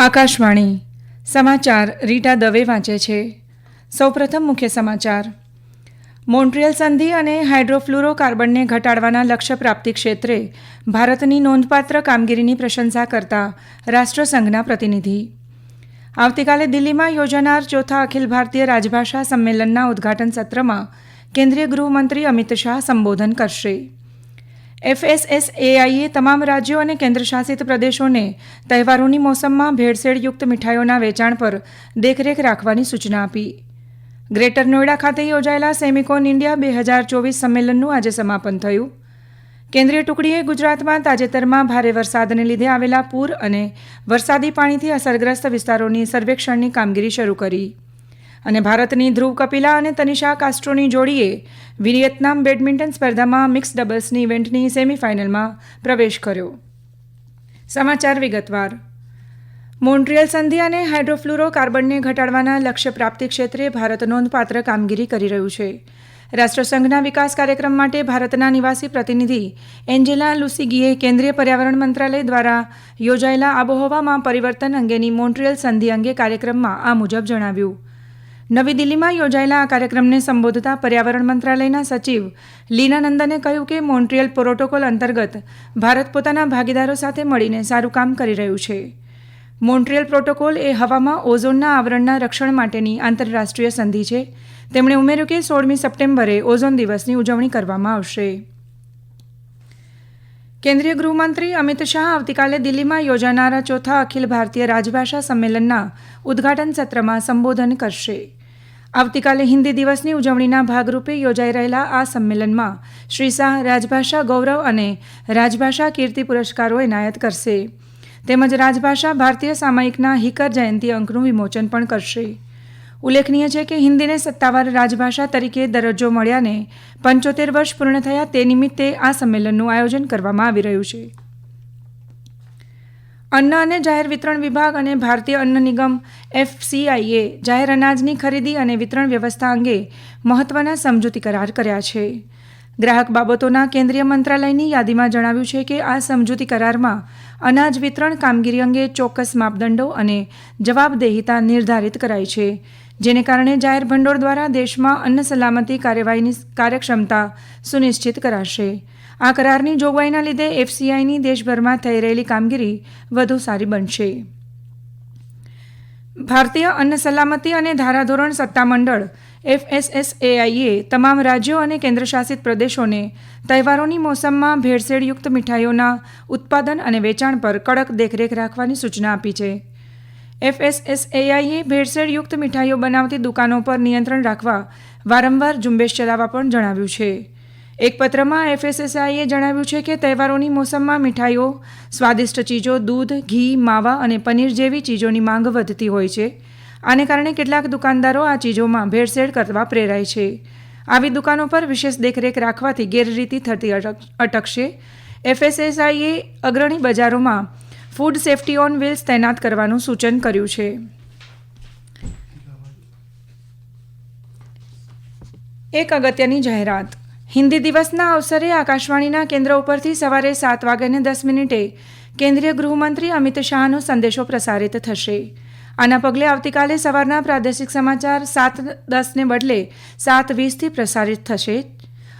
આકાશવાણી, સમાચાર રીટા દવે વાંચે છે. સૌપ્રથમ મુખ્ય સમાચાર. મોન્ટ્રિયલ સંધિ અને હાઇડ્રોફ્લુરોકાર્બનને ઘટાડવાના લક્ષ્ય પ્રાપ્તિ ક્ષેત્રે ભારતની નોંધપાત્ર કામગીરીની પ્રશંસા કરતા રાષ્ટ્રસંઘના પ્રતિનિધિ. આવતીકાલે દિલ્હીમાં યોજાનાર ચોથા અખિલ ભારતીય રાજભાષા સંમેલનના ઉદ્ઘાટન સત્રમાં કેન્દ્રીય ગૃહમંત્રી અમિત શાહ સંબોધન કરશે. એફએસએસએઆઈએ તમામ રાજ્યો અને કેન્દ્રશાસિત પ્રદેશોને તહેવારોની મોસમમાં ભેળસેળયુક્ત મીઠાઈઓના વેચાણ પર દેખરેખ રાખવાની સૂચના આપી. ગ્રેટર નોઈડા ખાતે યોજાયેલા સેમિકોન ઇન્ડિયા બે હજાર ચોવીસ સંમેલનનું આજે સમાપન થયું. કેન્દ્રીય ટુકડીએ ગુજરાતમાં તાજેતરમાં ભારે વરસાદને લીધે આવેલા પૂર અને વરસાદી પાણીથી અસરગ્રસ્ત વિસ્તારોની સર્વેક્ષણની કામગીરી શરૂ કરી. અને ભારતની ધ્રુવ કપિલા અને તનિષા કાસ્ટ્રોની જોડીએ વિયેતનામ બેડમિન્ટન સ્પર્ધામાં મિક્સ ડબલ્સની ઇવેન્ટની સેમીફાઇનલમાં પ્રવેશ કર્યો. સમાચાર વિગતવાર. મોન્ટ્રિયલ સંધિ અને હાઇડ્રોફ્લુરોકાર્બનને ઘટાડવાના લક્ષ્ય પ્રાપ્તિ ક્ષેત્રે ભારત નોંધપાત્ર કામગીરી કરી રહ્યું છે. રાષ્ટ્રસંઘના વિકાસ કાર્યક્રમ માટે ભારતના નિવાસી પ્રતિનિધિ એન્જેલા લુસીગીએ કેન્દ્રીય પર્યાવરણ મંત્રાલય દ્વારા યોજાયેલા આબોહવામાં પરિવર્તન અંગેની મોન્ટ્રિયલ સંધિ અંગે કાર્યક્રમમાં આ મુજબ જણાવ્યું. નવી દિલ્હીમાં યોજાયેલા આ કાર્યક્રમને સંબોધતા પર્યાવરણ મંત્રાલયના સચિવ લીના નંદને કહ્યું કે મોન્ટ્રિયલ પ્રોટોકોલ અંતર્ગત ભારત પોતાના ભાગીદારો સાથે મળીને સારું કામ કરી રહ્યું છે. મોન્ટ્રિયલ પ્રોટોકોલ એ હવામાં ઓઝોનના આવરણના રક્ષણ માટેની આંતરરાષ્ટ્રીય સંધિ છે. તેમણે ઉમેર્યું કે સોળમી સપ્ટેમ્બરે ઓઝોન દિવસની ઉજવણી કરવામાં આવશે. કેન્દ્રીય ગૃહમંત્રી અમિત શાહ આવતીકાલે દિલ્હીમાં યોજાનારા ચોથા અખિલ ભારતીય રાજભાષા સંમેલનના ઉદ્ઘાટન સત્રમાં સંબોધન કરશે. આવતીકાલે હિન્દી દિવસની ઉજવણીના ભાગરૂપે યોજાઈ રહેલા આ સંમેલનમાં શ્રી શાહ રાજભાષા ગૌરવ અને રાજભાષા કીર્તિ પુરસ્કારો એનાયત કરશે. તેમજ રાજભાષા ભારતીય સામાયિકના હિકર જયંતિ અંકનું વિમોચન પણ કરશે. ઉલ્લેખનીય છે કે હિન્દીને સત્તાવાર રાજભાષા તરીકે દરજ્જો મળ્યાને પંચોતેર વર્ષ પૂર્ણ થયા તે નિમિત્તે આ સંમેલનનું આયોજન કરવામાં આવી રહ્યું છે. અન્ન અને જાહેર વિતરણ વિભાગ અને ભારતીય અન્ન નિગમ એફસીઆઈએ જાહેર અનાજની ખરીદી અને વિતરણ વ્યવસ્થા અંગે મહત્વના સમજૂતી કરાર કર્યા છે. ગ્રાહક બાબતોના કેન્દ્રીય મંત્રાલયની યાદીમાં જણાવ્યું છે કે આ સમજૂતી કરારમાં અનાજ વિતરણ કામગીરી અંગે ચોક્કસ માપદંડો અને જવાબદેહિતા નિર્ધારિત કરાઈ છે, જેને કારણે જાહેર ભંડોળ દ્વારા દેશમાં અન્ન સલામતી કાર્યવાહીની કાર્યક્ષમતા સુનિશ્ચિત કરાશે. આ કરારની જોગવાઈના લીધે એફસીઆઈની દેશભરમાં થઈ રહેલી કામગીરી વધુ સારી બનશે. ભારતીય અન્ન સલામતી અને ધારાધોરણ સત્તામંડળ એફએસએસએઆઈએ તમામ રાજ્યો અને કેન્દ્રશાસિત પ્રદેશોને તહેવારોની મોસમમાં ભેળસેળયુક્ત મીઠાઈઓના ઉત્પાદન અને વેચાણ પર કડક દેખરેખ રાખવાની સૂચના આપી છે. એફએસએસએઆઈએ ભેળસેળયુક્ત મીઠાઈઓ બનાવતી દુકાનો પર નિયંત્રણ રાખવા વારંવાર ઝુંબેશ ચલાવવા પણ જણાવ્યું છે. એક પત્રમાં એફએસએસઆઈએ જણાવ્યું છે કે તહેવારોની મોસમમાં મીઠાઈઓ, સ્વાદિષ્ટ ચીજો, દૂધ, ઘી, માવા અને પનીર જેવી ચીજોની માંગ વધતી હોય છે. આને કારણે કેટલાક દુકાનદારો આ ચીજોમાં ભેળસેળ કરવા પ્રેરાય છે. આવી દુકાનો પર વિશેષ દેખરેખ રાખવાથી ગેરરીતિ થતી અટકશે. એફએસએસઆઈએ અગ્રણી બજારોમાં ફૂડ સેફ્ટી ઓન વ્હીલ્સ તૈનાત કરવાનું સૂચન કર્યું છે. એક અગત્યની જાહેરાત. હિન્દી દિવસના અવસરે આકાશવાણીના કેન્દ્ર ઉપરથી સવારે સાત વાગ્યાને દસ મિનિટે કેન્દ્રીય ગૃહમંત્રી અમિત શાહનો સંદેશો પ્રસારિત થશે. આના પગલે આવતીકાલે સવારના પ્રાદેશિક સમાચાર સાત દસને બદલે સાત વીસથી પ્રસારિત થશે.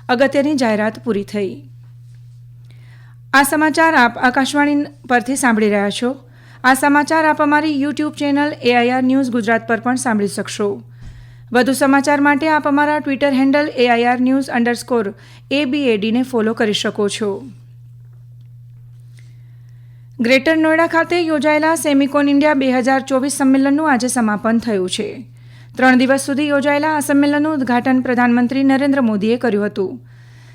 અગત્યની જાહેરાત પૂરી થઈ. આ સમાચાર આપ આકાશવાણી પરથી સાંભળી રહ્યા છો. આ સમાચાર આપ અમારી YouTube channel AIR news Gujarat પર પણ સાંભળી શકશો. વધુ સમાચાર માટે આપ અમારા Twitter handle AIR news underscore એબીએડીને follow કરી શકો છો. ગ્રેટર નોઈડા ખાતે યોજાયેલા સેમિકોન ઇન્ડિયા બે હજાર ચોવીસ સંમેલનનું આજે સમાપન થયું છે. ત્રણ દિવસ સુધી યોજાયેલા આ સંમેલનનું ઉદ્ઘાટન પ્રધાનમંત્રી નરેન્દ્ર મોદીએ કર્યું હતું.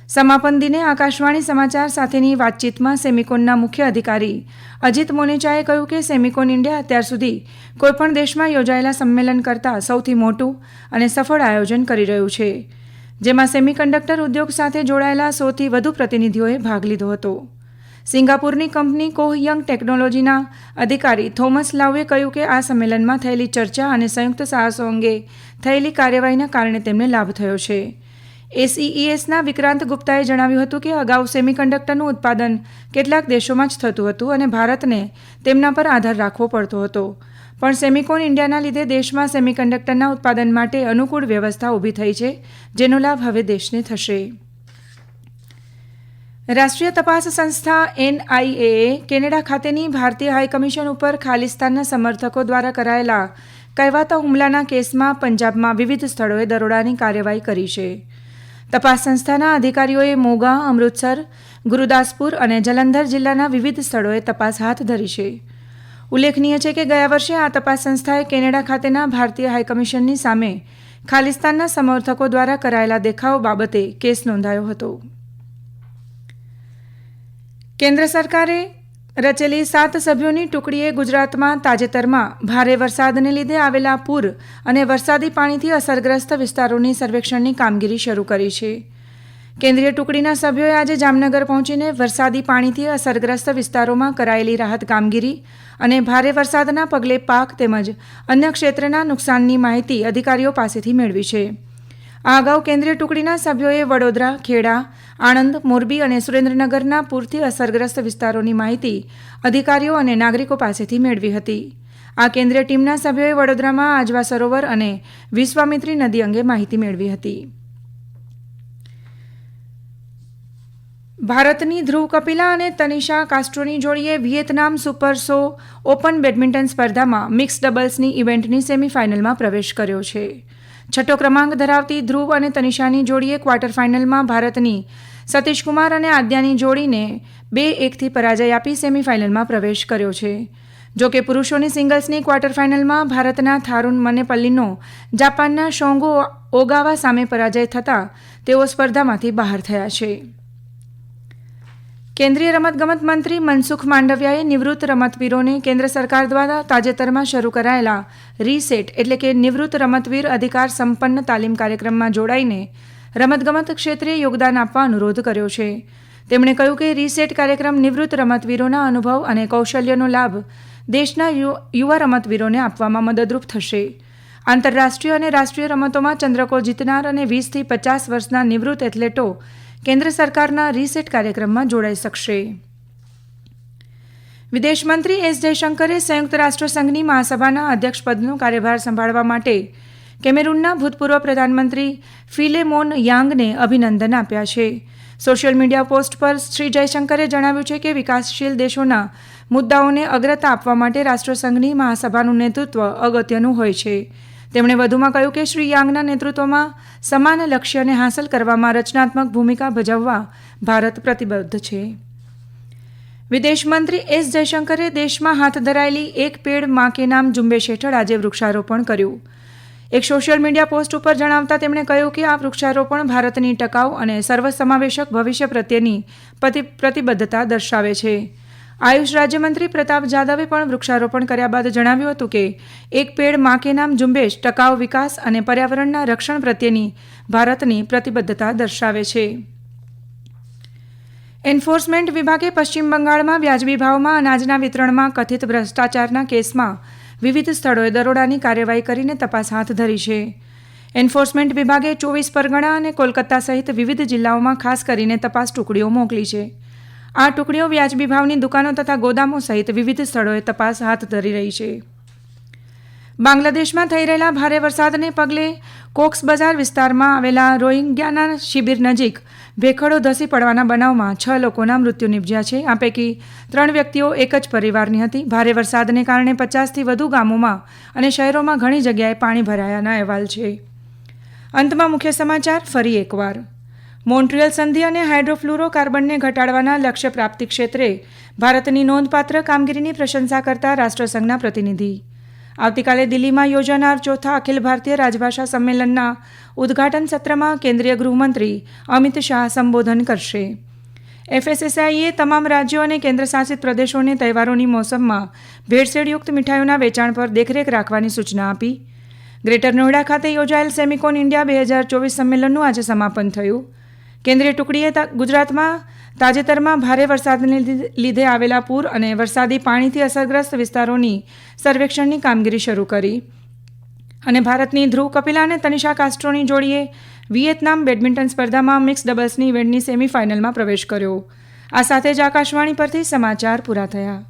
સમાપન દિને આકાશવાણી સમાચાર સાથેની વાતચીતમાં સેમિકોનના મુખ્ય અધિકારી અજીત મોનેચાએ કહ્યું કે સેમિકોન ઇન્ડિયા અત્યાર સુધી કોઈપણ દેશમાં યોજાયેલા સંમેલન કરતાં સૌથી મોટું અને સફળ આયોજન કરી રહ્યું છે, જેમાં સેમિકન્ડક્ટર ઉદ્યોગ સાથે જોડાયેલા સૌથી વધુ પ્રતિનિધિઓએ ભાગ લીધો હતો. સિંગાપુરની કંપની કોહયંગ ટેકનોલોજીના અધિકારી થોમસ લાવે કહ્યું કે આ સંમેલનમાં થયેલી ચર્ચા અને સંયુક્ત સાહસો અંગે થયેલી કાર્યવાહીના કારણે તેમને લાભ થયો છે. એસઈએસના વિક્રાંત ગુપ્તાએ જણાવ્યું હતું કે અગાઉ સેમિકન્ડક્ટરનું ઉત્પાદન કેટલાક દેશોમાં જ થતું હતું અને ભારતને તેમના પર આધાર રાખવો પડતો હતો. પણ સેમિકોન ઇન્ડિયાના લીધે દેશમાં સેમિકન્ડક્ટરના ઉત્પાદન માટે અનુકૂળ વ્યવસ્થા ઊભી થઈ છે, જેનો લાભ હવે દેશને થશે. રાષ્ટ્રીય તપાસ સંસ્થા એનઆઈએએ કેનેડા ખાતેની ભારતીય હાઈકમિશન ઉપર ખાલિસ્તાનના સમર્થકો દ્વારા કરાયેલા કહેવાતા હુમલાના કેસમાં પંજાબમાં વિવિધ સ્થળોએ દરોડાની કાર્યવાહી કરી છે. તપાસ સંસ્થાના અધિકારીઓએ મોગા, અમૃતસર, ગુરુદાસપુર અને જલંધર જિલ્લાના વિવિધ સ્થળોએ તપાસ હાથ ધરી છે. ઉલ્લેખનીય છે કે ગયા વર્ષે આ તપાસ સંસ્થાએ કેનેડા ખાતેના ભારતીય હાઈકમિશનની સામે ખાલિસ્તાનના સમર્થકો દ્વારા કરાયેલા દેખાવો બાબતે કેસ નોંધાયો હતો. કેન્દ્ર સરકારે રચેલી સાત સભ્યોની ટુકડીએ ગુજરાતમાં તાજેતરમાં ભારે વરસાદને લીધે આવેલા પૂર અને વરસાદી પાણીથી અસરગ્રસ્ત વિસ્તારોની સર્વેક્ષણની કામગીરી શરૂ કરી છે. કેન્દ્રીય ટુકડીના સભ્યોએ આજે જામનગર પહોંચીને વરસાદી પાણીથી અસરગ્રસ્ત વિસ્તારોમાં કરાયેલી રાહત કામગીરી અને ભારે વરસાદના પગલે પાક તેમજ અન્ય ક્ષેત્રના નુકસાનની માહિતી અધિકારીઓ પાસેથી મેળવી છે. આ અગાઉ કેન્દ્રીય ટુકડીના સભ્યોએ વડોદરા, ખેડા, આણંદ, મોરબી અને સુરેન્દ્રનગરના પૂરથી અસરગ્રસ્ત વિસ્તારોની માહિતી અધિકારીઓ અને નાગરિકો પાસેથી મેળવી હતી. આ કેન્દ્રીય ટીમના સભ્યોએ વડોદરામાં આજવા સરોવર અને વિશ્વામિત્રી નદી અંગે માહિતી મેળવી હતી. ભારતની ધ્રુવ કપિલા અને તનિષા કાસ્ટ્રોની જોડીએ વિયેતનામ સુપર સો ઓપન બેડમિન્ટન સ્પર્ધામાં મિક્સ ડબલ્સની ઇવેન્ટની સેમીફાઇનલમાં પ્રવેશ કર્યો છે. છઠ્ઠો ક્રમાંક ધરાવતી ધ્રુવ અને તનિષાની જોડીએ ક્વાર્ટર ફાઇનલમાં ભારતની સતીશકુમાર અને આદ્યાની જોડીને બે એકથી પરાજય આપી સેમીફાઇનલમાં પ્રવેશ કર્યો છે. જો કે પુરુષોની સિંગલ્સની ક્વાર્ટર ફાઇનલમાં ભારતના થારુન મનેપલ્લીનો જાપાનના શોંગો ઓગાવા સામે પરાજય થતાં તેઓ સ્પર્ધામાંથી બહાર થયા છે. કેન્દ્રીય રમતગમત મંત્રી મનસુખ માંડવિયાએ નિવૃત્ત રમતવીરોને કેન્દ્ર સરકાર દ્વારા તાજેતરમાં શરૂ કરાયેલા રીસેટ એટલે કે નિવૃત્ત રમતવીર અધિકાર સંપન્ન તાલીમ કાર્યક્રમમાં જોડાઈને રમતગમત ક્ષેત્રે યોગદાન આપવા અનુરોધ કર્યો છે. તેમણે કહ્યું કે રીસેટ કાર્યક્રમ નિવૃત્ત રમતવીરોના અનુભવ અને કૌશલ્યનો લાભ દેશના યુવા રમતવીરોને આપવામાં મદદરૂપ થશે. આંતરરાષ્ટ્રીય અને રાષ્ટ્રીય રમતોમાં ચંદ્રકો જીતનાર અને વીસથી પચાસ વર્ષના નિવૃત્ત એથ્લેટો કેન્દ્ર સરકારના રીસેટ કાર્યક્રમમાં જોડાઈ શકશે. વિદેશમંત્રી એસ જયશંકરે સંયુક્ત રાષ્ટ્રસંઘની મહાસભાના અધ્યક્ષપદનો કાર્યભાર સંભાળવા માટે કેમેરૂનના ભૂતપૂર્વ પ્રધાનમંત્રી ફિલેમોન યાંગને અભિનંદન આપ્યા છે. સોશિયલ મીડિયા પોસ્ટ પર શ્રી જયશંકરે જણાવ્યું છે કે વિકાસશીલ દેશોના મુદ્દાઓને અગ્રતા આપવા માટે રાષ્ટ્રસંઘની મહાસભાનું નેતૃત્વ અગત્યનું હોય છે. તેમણે વધુમાં કહ્યું કે શ્રી યાંગના નેતૃત્વમાં સમાન લક્ષ્યને હાંસલ કરવામાં રચનાત્મક ભૂમિકા ભજવવા ભારત પ્રતિબદ્ધ છે. વિદેશમંત્રી એસ જયશંકરે દેશમાં હાથ ધરાયેલી એક પેડ મા કે નામ ઝુંબેશ હેઠળ આજે વૃક્ષારોપણ કર્યું. એક સોશિયલ મીડિયા પોસ્ટ ઉપર જણાવતા તેમણે કહ્યું કે આ વૃક્ષારોપણ ભારતની ટકાઉ અને સર્વસમાવેશક ભવિષ્ય પ્રત્યેની પ્રતિબદ્ધતા દર્શાવે છે. આયુષ રાજ્યમંત્રી પ્રતાપ જાદવે પણ વૃક્ષારોપણ કર્યા બાદ જણાવ્યું હતું કે, એક પેડ મા કે નામ ઝુંબેશ ટકાઉ વિકાસ અને પર્યાવરણના રક્ષણ પ્રત્યેની ભારતની પ્રતિબદ્ધતા દર્શાવે છે. એન્ફોર્સમેન્ટ વિભાગે પશ્ચિમ બંગાળમાં વ્યાજબી ભાવમાં અનાજના વિતરણમાં કથિત ભ્રષ્ટાચારના કેસમાં વિવિધ સ્થળોએ દરોડાની કાર્યવાહી કરીને તપાસ હાથ ધરી છે. એન્ફોર્સમેન્ટ વિભાગે ચોવીસ પરગણા અને કોલકાતા સહિત વિવિધ જિલ્લાઓમાં ખાસ કરીને તપાસ ટુકડીઓ મોકલી છે. આ ટુકડીઓ વ્યાજબી ભાવની દુકાનો તથા ગોદામો સહિત વિવિધ સ્થળોએ તપાસ હાથ ધરી રહી છે. બાંગ્લાદેશમાં થઈ રહેલા ભારે વરસાદને પગલે કોક્સ બજાર વિસ્તારમાં આવેલા રોહિંગ્યાના શિબિર નજીક ભેખડો ધસી પડવાના બનાવમાં છ લોકોના મૃત્યુ નિપજ્યા છે. આ પૈકી ત્રણ વ્યક્તિઓ એક જ પરિવારની હતી. ભારે વરસાદને કારણે પચાસથી વધુ ગામોમાં અને શહેરોમાં ઘણી જગ્યાએ પાણી ભરાયાના અહેવાલ છે. અંતમાં મુખ્ય સમાચાર ફરી એકવાર. મોન્ટ્રિયલ સંધિ અને હાઇડ્રોફ્લુરો કાર્બનને ઘટાડવાના લક્ષ્ય પ્રાપ્તિ ક્ષેત્રે ભારતની નોંધપાત્ર કામગીરીની પ્રશંસા કરતા રાષ્ટ્રસંઘના પ્રતિનિધિ. આવતીકાલે દિલ્હીમાં યોજાનાર ચોથા અખિલ ભારતીય રાજભાષા સંમેલનના ઉદ્ઘાટન સત્રમાં કેન્દ્રીય ગૃહમંત્રી અમિત શાહ સંબોધન કરશે. એફએસએસઆઈએ તમામ રાજ્યો અને કેન્દ્રશાસિત પ્રદેશોને તહેવારોની મોસમમાં ભેળસેળયુક્ત મીઠાઈઓના વેચાણ પર દેખરેખ રાખવાની સૂચના આપી. ગ્રેટર નોઈડા ખાતે યોજાયેલ સેમિકોન ઇન્ડિયા બે હજાર ચોવીસ સંમેલનનું આજે સમાપન થયું. કેન્દ્રીય ટુકડીએ ગુજરાતમાં તાજેતરમાં ભારે વરસાદને લીધે આવેલા પૂર અને વરસાદી પાણીથી અસરગ્રસ્ત વિસ્તારોની સર્વેક્ષણની કામગીરી શરૂ કરી. અને ભારતની ધ્રુવ કપિલા અને તનિષા કાસ્ટ્રોની જોડીએ વિયેતનામ બેડમિન્ટન સ્પર્ધામાં મિક્સ ડબલ્સની ઇવેન્ટની સેમીફાઇનલમાં પ્રવેશ કર્યો. આ સાથે જ આકાશવાણી પરથી સમાચાર પૂરા થયા.